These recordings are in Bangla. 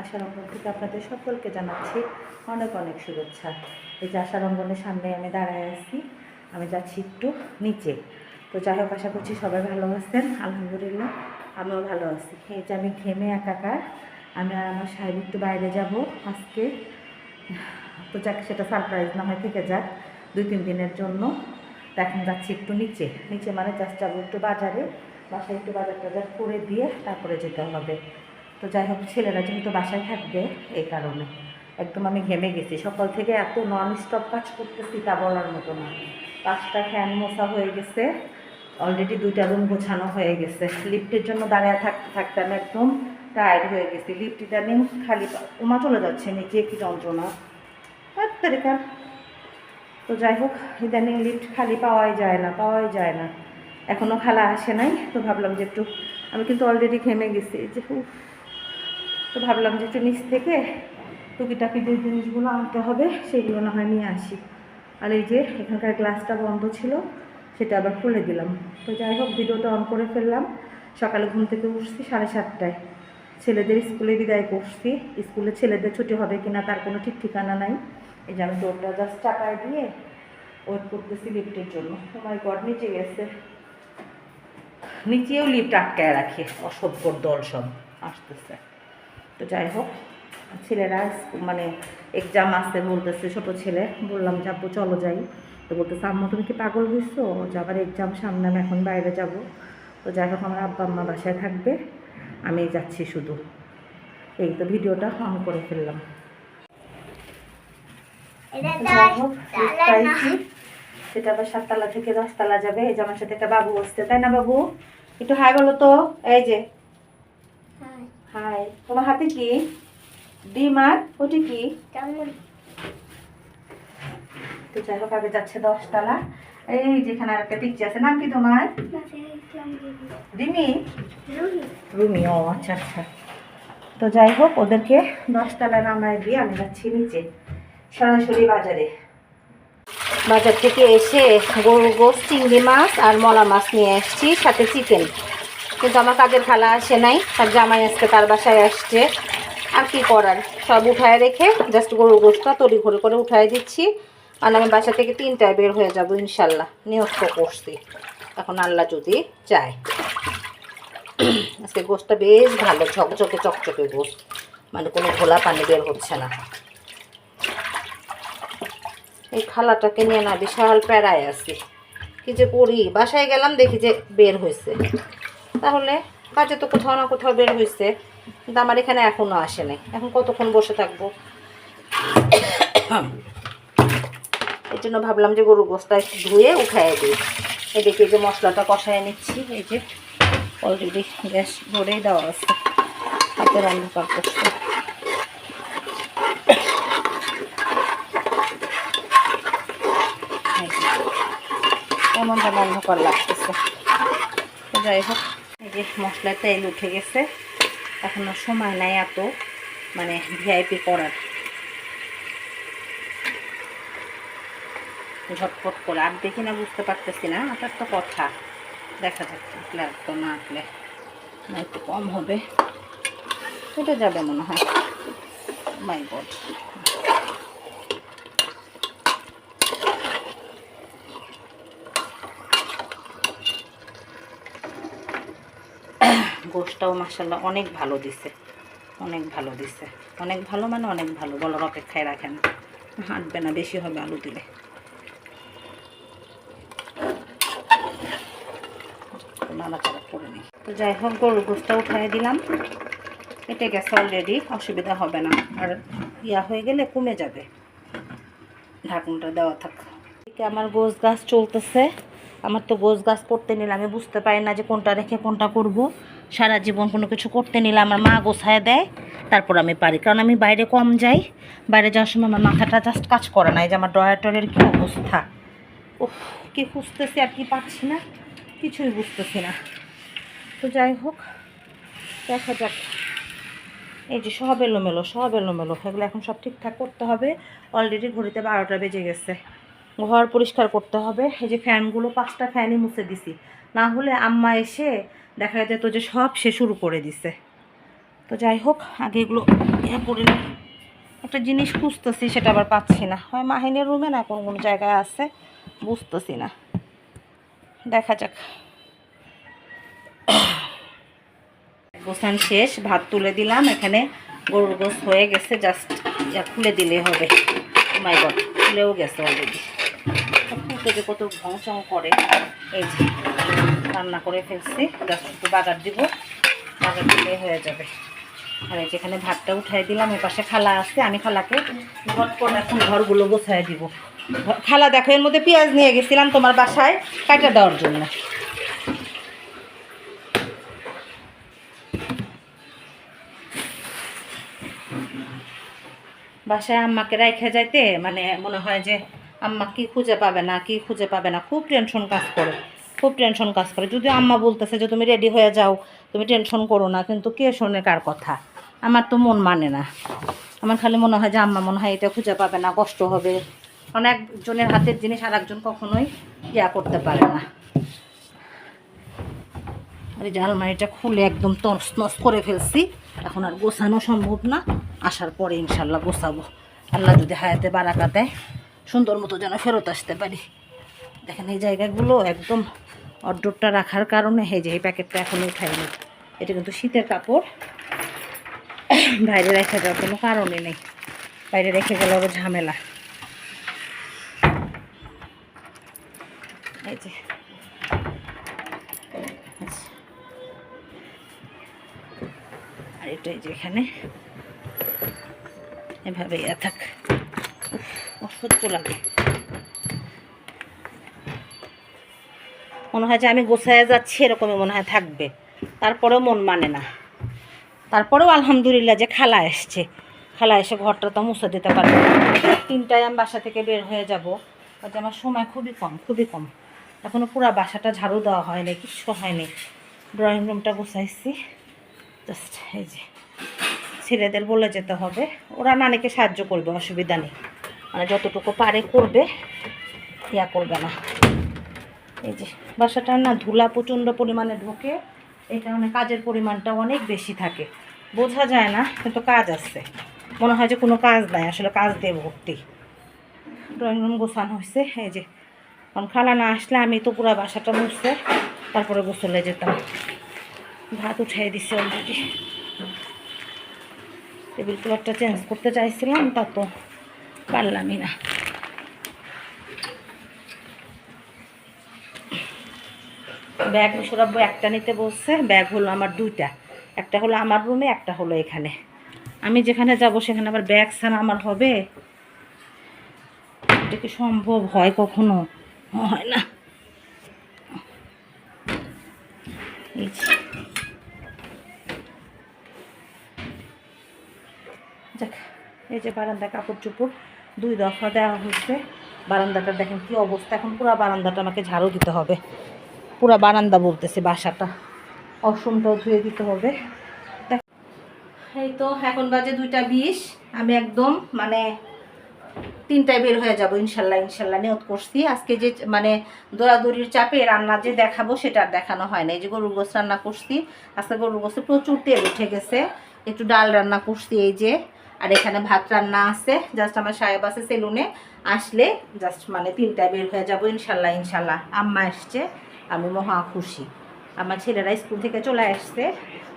আশার অঙ্গন থেকে আপনাদের সকলকে জানাচ্ছি অনেক অনেক শুভেচ্ছা। এই যে আশার অঙ্গনের সামনে আমি দাঁড়ায় আছি, আমি যাচ্ছি একটু নিচে। তো যাই হোক, আশা করছি সবাই ভালো আছেন, আলহামদুলিল্লাহ। আমিও ভালো আছি। এই যে আমি ঘেমে একাকার, আমি আর আমার সাহেব একটু বাইরে যাব আজকে। তো যাক, সেটা সারপ্রাইজ না হয়, থেকে যাক দুই তিন দিনের জন্য। এখন যাচ্ছি একটু নিচে। নিচে মানে জাস্ট যাব একটু বাজারে, বাসায় একটু বাজার টাজার করে দিয়ে তারপরে যেতে হবে। তো যাই হোক, ছেলেরা যেহেতু বাসায় থাকবে এই কারণে। একদম আমি ঘেমে গেছি। সকাল থেকে এত নন স্টপ কাজ করতেছি তা বলার মতো না। পাঁচটা ফ্যান মশা হয়ে গেছে। অলরেডি দুইটা রুম গোছানো হয়ে গেছে। লিফটের জন্য দাঁড়িয়ে থাকতে থাকতে আমি একদম টায়ার্ড হয়ে গেছি। লিফট ইদানিং খালি উমা চলে যাচ্ছে নিচে, কি যন্ত্রণা। তো যাই হোক, ইদানিং লিফট খালি পাওয়াই যায় না, পাওয়াই যায় না। এখনও খালা আসে নাই, তো ভাবলাম যে একটু আমি কিন্তু অলরেডি ঘেমে গেছি। যে তো ভাবলাম যে একটু নিচ থেকে টুকিটাকি যে জিনিসগুলো আনতে হবে, সেগুলো না হয় নিয়ে আসি। আর এই যে এখানকার গ্লাসটা বন্ধ ছিল, সেটা আবার খুলে দিলাম। তো যাই হোক, ভিডিওটা অন করে ফেললাম। সকালে ঘুম থেকে উঠছি সাড়ে সাতটায়। ছেলেদের স্কুলে বিদায় করছি। স্কুলে ছেলেদের ছুটি হবে কিনা তার কোনো ঠিক ঠিকানা নাই। এই যে আমি ডোরটা জাস্ট চাপায় দিয়ে ওয়েট করতেছি লিফটের জন্য। তোমার গড নিচে গেছে। নিচেও লিফট আটকায় রাখে। অসভ্যর দল সব। আসতেছে। তো যাই হোক ছেলেরা মানে এক্সাম আসতে বলতেছে ছোট ছেলে। বললাম যাব চলো যাই। তো বলতেছে আম্মু তুমি কি পাগল হয়েছো যে আবার এক্সাম সামনে আমি এখন বাইরে যাব। তো যাই হোক আমার আব্বা আম্মা বাসায় থাকবে। আমি যাচ্ছি শুধু। এই তো ভিডিওটা অন করে ফেললাম। সেটা আবার সাততলা থেকে দশতলা যাবে। এই যে আমার সাথে একটা বাবু বসছে তাই না বাবু? একটু হাই বলো তো। এই যে হাই তোমার হাতে কি? ডিম আর ওটি কি? কেমন? তো যাই হোক আগে যাচ্ছে দশতলা। এই যেখানে আর একটা পিকচার আছে নাম কি তোমার? রিমি। রুমি? ও আচ্ছা আচ্ছা। তো যাই হোক ওদেরকে দশতলা নামায় দিয়ে আমি যাচ্ছি নিচে সরাসরি বাজারে। বাজার থেকে এসে গরু গোস চিংড়ি মাছ আর মলা মাছ নিয়ে এসেছি সাথে চিকেন কিন্তু আমার কাজের খালা আসে নাই, তার জামাই আজকে তার বাসায় আসছে। আর কি করার? সব উঠায় রেখে জাস্ট গরুর গোসটা তড়ি ঘড়ি করে উঠায় দিচ্ছি। আর আমি বাসা থেকে তিনটায় বের হয়ে যাব ইনশাল্লাহ। নিয়োগ করছি। এখন আল্লাহ যদি চায়। আজকে গোসটা বেশ ভালো, ঝকঝকে, চকচকে গোস মানে কোনো ঘোলা পানি বের হচ্ছে না। এই খালাটাকে নিয়ে না বিশাল প্যারায় আছি। কি যে করি? বাসায় গেলাম, দেখি যে বের হয়েছে। তাহলে কাজে তো কোথাও না কোথাও বের হয়েছে কিন্তু আমার এখানে এখনও আসে নাই এখন কতক্ষণ বসে থাকব? এই জন্য ভাবলাম যে গরুর গোস্তা একটু ধুয়ে উঠাই দিই। এদিকে যে মশলাটা কষায় নিচ্ছি এই যে অলরেডি গ্যাস ভরেই দেওয়া আছে হাতে রান্না করতে এই যে, কেমনটা অন্ধকার লাগতেছে? যাই হোক। যে মশলার তেল উঠে গেছে। এখন সময় নাই এত মানে ভিআইপি করার। ঝটপট করে। আর দেখি না, বুঝতে পারতেছি না, আটার তো কথা। দেখা যাচ্ছে লাগতো না আঁকলে না, একটু কম হবে। এটা যাবে মনে হয়। মাই গড গোষ্ঠটাও মাসাল্লাহ অনেক ভালো দিছে। অনেক ভালো দিছে। অনেক ভালো মানে অনেক ভালো, বলার অপেক্ষায় রাখেন হাঁটবে না, বেশি হবে আলু দিলে। করে নিই। তো যাই হোক, গরুর গোষ্ঠটা উঠাই দিলাম। এটা গেছে অলরেডি অসুবিধা হবে না। আর ইয়া হয়ে গেলে কমে যাবে। ঢাকনটা দেওয়া থাক। আমার গোছ গাছ চলতেছে। আমার তো গোছ গাছ পড়তে নিলে আমি বুঝতে পারি না যে কোনটা রেখে কোনটা করব। সারা জীবন কোনো কিছু করতে নিলে আমার মা গোছায় দেয়, তারপর আমি পারি। কারণ আমি বাইরে কম যাই, বাইরে যাওয়ার সময় আমার মাথাটা জাস্ট কাজ করে না, এই যে আমার ডয়ার টয়ের কী অবস্থা? উফ, কি খুঁজতেছি আর কি পাচ্ছি না, কিছুই বুঝতেছি না। তো যাই হোক, দেখা যাক। এই যে সব এলোমেলো সব এলোমেলো, এগুলো এখন সব ঠিকঠাক করতে হবে। অলরেডি ঘড়িতে বারোটা বেজে গেছে। ঘর পরিষ্কার করতে হবে। এই যে ফ্যানগুলো, পাঁচটা ফ্যানই মুছে দিছি। না হলে আম্মা এসে দেখা যেত যে সব সে শুরু করে দিছে। তো যাই হোক, আগে এগুলো ইয়ে করে একটা জিনিস খুঁজতেছি, সেটা আবার পাচ্ছি না। হয় মাহিনের রুমে না কোন কোনো জায়গায় আছে, বুঝতেছি না। দেখা যাক। গোসান শেষ, ভাত তুলে দিলাম। এখানে গরুর গোস হয়ে গেছে জাস্ট খুলে দিলেই হবে। মাই গড খুলেও গেছে অলরেডি খুলতে যে কত ভংচং করে। এই যে। রান্না করে ফেলছি। জাস্ট একটু বাগার দিব। বাগার দিলেই হয়ে যাবে। আর যেখানে ভাতটা উঠাই দিলাম, এ পাশে খালা আসছে আমি খালাকে ঘটপট এখন ঘরগুলো গোছায় দিব। খালা দেখো, এর মধ্যে পেঁয়াজ নিয়ে গেছিলাম তোমার বাসায়, কাটা দেওয়ার জন্য। বাসায় আম্মাকে রাইখে যাইতে মানে মনে হয় যে আম্মা কি খুঁজে পাবে না, কি খুঁজে পাবে না। খুব টেনশন কাজ করে। খুব টেনশন কাজ করে। যদিও আম্মা বলতেছে যে, তুমি রেডি হয়ে যাও, তুমি টেনশন করো না। কিন্তু কে শোনে কার কথা? আমার তো মন মানে না। আমার খালি মনে হয় যে, আম্মা মনে হয় এটা খুঁজে পাবে না, কষ্ট হবে। কারণ একজনের হাতের জিনিস আর একজন কখনোই ইয়া করতে পারে না। আর এই যে আলমারিটা খুলে একদম তস নস করে ফেলছি, এখন আর গোছানো সম্ভব না। আসার পরে ইনশাল্লাহ গোছাবো। আল্লাহ যদি হায়াতে বারাকা দেয়, সুন্দর মতো যেন ফেরত আসতে পারি। দেখেন, এই জায়গাগুলো একদম অর্ডারটা রাখার কারণে এই যে এই প্যাকেটটা এখন উঠাইনি এটা কিন্তু শীতের কাপড়। বাইরে রেখে যাওয়ার কোনো কারণে নেই। বাইরে রেখে গেলে আবার ঝামেলা। আর এটা এই যে এখানে। এভাবে ইয়ে থাক। অসহ্য লাগে। মনে হয় যে আমি গোছায় যাচ্ছি, এরকমই মনে হয় থাকবে। তারপরেও মন মানে না। তারপরেও আলহামদুলিল্লাহ যে খালা এসছে। খালা এসে ঘরটা তো মুছে দিতে পারবে। তিনটায় আমি বাসা থেকে বের হয়ে যাব। কাজে আমার সময় খুবই কম খুবই কম। এখনও পুরা বাসাটা ঝাড়ু দেওয়া হয়নি কিচ্ছু হয়নি ড্রয়িং রুমটা গুছাইছি। জাস্ট এই যে ছেলেদের বলে যেতে হবে। ওরা নানিকে সাহায্য করবে, অসুবিধা নেই। মানে যতটুকু পারে করবে, ইয়া করবে না। এই যে, বাসাটা না ধুলা প্রচণ্ড পরিমাণে ঢোকে, এই কারণে কাজের পরিমাণটা অনেক বেশি থাকে। বোঝা যায় না, কিন্তু কাজ আছে। মনে হয় যে কোনো কাজ নাই, আসলে কাজ দিয়ে ভর্তি। ড্রয়িং রুম গোছানো হয়েছে, এই যে। কারণ খালা না আসলে আমি তো পুরো বাসাটা মুছতে তারপরে গোসলে যেতাম। ভাত উঠাই দিছি অলরেডি টেবিল ক্লথটা চেঞ্জ করতে চাইছিলাম, তা তো পারলামই না। ব্যাগ সরাব্বো একটা নিতে বলছে, ব্যাগ হলো আমার দুইটা। একটা হলো আমার রুমে একটা হলো এখানে। আমি যেখানে যাব সেখানে আবার ব্যাগ ছাড়া আমার হবে? এটা কি সম্ভব হয় কখনো? হয় না। এই যে। বারান্দা কাপড় চোপড় দুই দফা দেওয়া হচ্ছে বারান্দাটা দেখেন কি অবস্থা, এখন পুরো বারান্দাটা আমাকে ঝাড়ু দিতে হবে। পুরো বারান্দা বলতেছে বাসাটা। অসমটাও ধুয়ে দিতে হবে। এই তো, এখন বাজে দুইটা বিশ। আমি একদম মানে তিনটায় বের হয়ে যাব, ইনশাল্লাহ ইনশাল্লাহ। নিয়ত করছি। আজকে যে মানে দৌড়াদৌড়ির চাপে রান্না যে দেখাবো, সেটা আর দেখানো হয় না এই যে গরুর গোস রান্না করছি, আজকে গরুর গোসে প্রচুর তেল উঠে গেছে। একটু ডাল রান্না করছি এই যে। আর এখানে ভাত রান্না আছে। জাস্ট আমার সাহেব আছে সেলুনে। আসলে জাস্ট মানে তিনটায় বের হয়ে যাব, ইনশাল্লাহ ইনশাল্লাহ। আম্মা এসছে। আমি মহা খুশি। আমার ছেলেরা স্কুল থেকে চলে আসছে।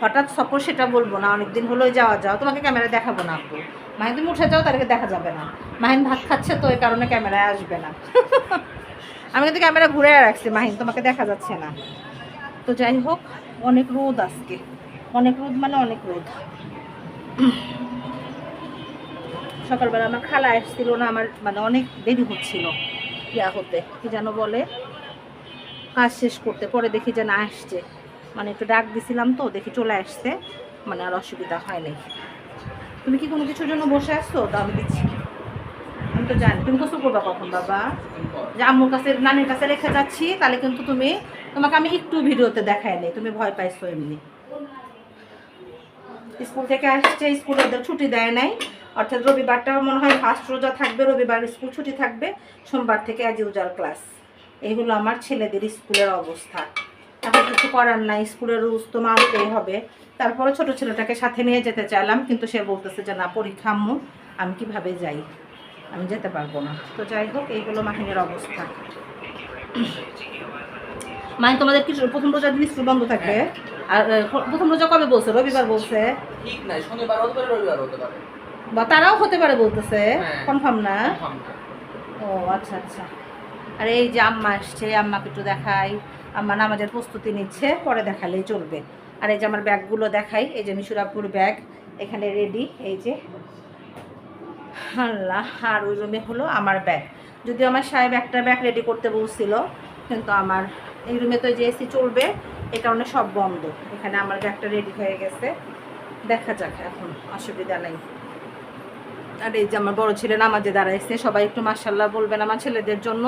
হঠাৎ সফর সেটা বলব না, অনেকদিন হলো যাওয়া যাও, তোমাকে ক্যামেরা দেখাবো না আপু মাহিন, তুমি উঠে যাও তাদেরকে দেখা যাবে না। মাহিন ভাত খাচ্ছে তো, এই কারণে ক্যামেরায় আসবে না। আমি কিন্তু ক্যামেরা ঘুরে রাখছি, মাহিন, তোমাকে দেখা যাচ্ছে না। তো যাই হোক, অনেক রোদ আজকে। অনেক রোদ মানে অনেক রোদ। সকালবেলা আমার খালা এসেছিল না, আমার মানে অনেক দেরি হচ্ছিল। ইয়া হতে, কি যেন বলে? কাজ শেষ করতে, পরে দেখি যে না আসছে। মানে একটু ডাক দিছিলাম তো, দেখি চলে আসছে। মানে আর অসুবিধা হয় নাই। তুমি কি কোনো কিছুর জন্য বসে আসছো তা আমি দিচ্ছি। আমি তো জানি। তুমি গোসল করবা কখন, বাবা? যে আম্মুর কাছে, নানির কাছে রেখে যাচ্ছি, তাহলে কিন্তু তুমি, তোমাকে আমি একটু ভিডিওতে দেখাই নেই। তুমি ভয় পাইছো এমনি। স্কুল থেকে আসছে, স্কুলে ছুটি দেয় নাই। অর্থাৎ রবিবারটা মনে হয় ফার্স্ট রোজা থাকবে, রবিবার স্কুল ছুটি থাকবে। সোমবার থেকে অ্যাজ ইউজাল ক্লাস এই হলো আমার ছেলেদের স্কুলের অবস্থা। এখন কিছু করার নাই স্কুলের রুলস তো মানতেই হবে। তারপরে ছোট ছেলেটাকে সাথে নিয়ে যেতে চাইলাম কিন্তু সে বলতেছে যে না পরীক্ষা আম্মু আমি কীভাবে যাই? আমি যেতে পারব না। তো যাই হোক এইগুলো মাহিনের অবস্থা। মাই তোমাদের কি প্রথম রোজার দিন স্কুল বন্ধ থাকে আর প্রথম রোজা কবে বলছে? রবিবার বলছে। ঠিক নাই শনিবার হতে পারে রবিবার হতে পারে। বা তারাও হতে পারে বলতেছে। হ্যাঁ। কনফার্ম না। ও আচ্ছা আচ্ছা। আর এই যে আম্মা আসছে আম্মাকে একটু দেখাই। আম্মা নামাজের প্রস্তুতি নিচ্ছে, পরে দেখালেই চলবে। আর এই যে আমার ব্যাগগুলো দেখাই, এই যে মিশুরাপুর ব্যাগ, এখানে রেডি এই যে। আল্লাহ, আর ওই রুমে হলো আমার ব্যাগ যদিও আমার সাহেব একটা ব্যাগ রেডি করতে বলছিল, কিন্তু আমার, এই রুমে তো যে এসি চলবে, এ কারণে সব বন্ধ। এখানে আমার ব্যাগটা রেডি হয়ে গেছে। দেখা যাক এখন, অসুবিধা নেই। আর এই যে আমার বড় ছেলে নামাজে দাঁড়াইছে, সবাই একটু মার্শাল্লাহ বলবেন আমার ছেলেদের জন্য।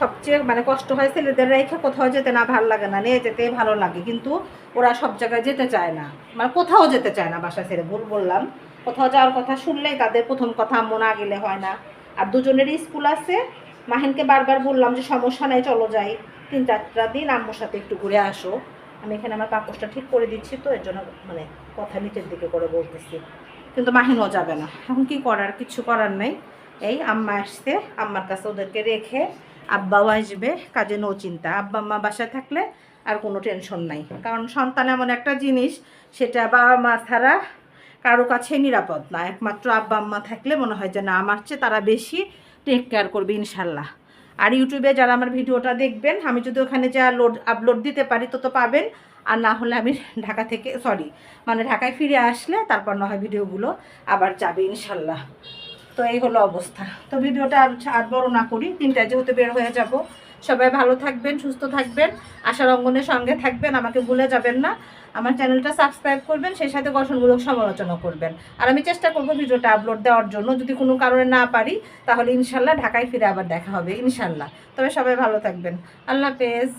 সবচেয়ে মানে কষ্ট হয় ছেলেদের রেখে কোথাও যেতে না, ভালো লাগে না, নিয়ে যেতে ভালো লাগে, কিন্তু ওরা সব জায়গায় যেতে চায় না। মানে কোথাও যেতে চায় না বাসা ছেড়ে, ভুল বললাম। কোথাও যাওয়ার কথা শুনলেই তাদের প্রথম কথা, আম্মু না গেলে হয় না। আর দুজনেরই স্কুল আছে। মাহিনকে বারবার বললাম যে সমস্যা নাই, চলো যাই। তিন, চারটা দিন আম্মুর সাথে একটু ঘুরে আসো। আমি এখানে আমার পাপোশটা ঠিক করে দিচ্ছি তো, এর জন্য মানে কথা নিচের দিকে করে বলতেছি। কিন্তু মাহিনও যাবে না। এখন কি করার? কিছু করার নেই। এই আম্মা আসছে, আম্মার কাছে ওদেরকে রেখে আব্বাও আসবে, কাজে নো চিন্তা। আব্বা আম্মা বাসায় থাকলে আর কোনো টেনশন নাই। কারণ সন্তান এমন একটা জিনিস, সেটা বাবা মা ছাড়া কারও কাছে নিরাপদ না। একমাত্র আব্বা আম্মা থাকলে মনে হয় যে, না, আমার চেয়ে তারা বেশি টেক কেয়ার করবে ইনশাল্লাহ আর ইউটিউবে যারা আমার ভিডিওটা দেখবেন, আমি যদি ওখানে যা লোড আপলোড দিতে পারি, তো তো পাবেন। আর না হলে আমি ঢাকা থেকে সরি মানে ঢাকায় ফিরে আসলে তারপর না হয় ভিডিওগুলো আবার যাবে ইনশাল্লাহ। তো এই হলো অবস্থা। তো ভিডিওটা আর আর বড় না করি, তিনটায় যেহেতু বের হয়ে যাব। সবাই ভালো থাকবেন, সুস্থ থাকবেন, আশার অঙ্গনের সঙ্গে থাকবেন, আমাকে ভুলে যাবেন না। আমার চ্যানেলটা সাবস্ক্রাইব করবেন, সেই সাথে গঠনমূলক সমালোচনা করবেন। আর আমি চেষ্টা করব ভিডিওটা আপলোড দেওয়ার জন্য। যদি কোনো কারণে না পারি, তাহলে ইনশাল্লাহ ঢাকায় ফিরে আবার দেখা হবে, ইনশাল্লাহ। তবে সবাই ভালো থাকবেন। আল্লাহ হাফেজ।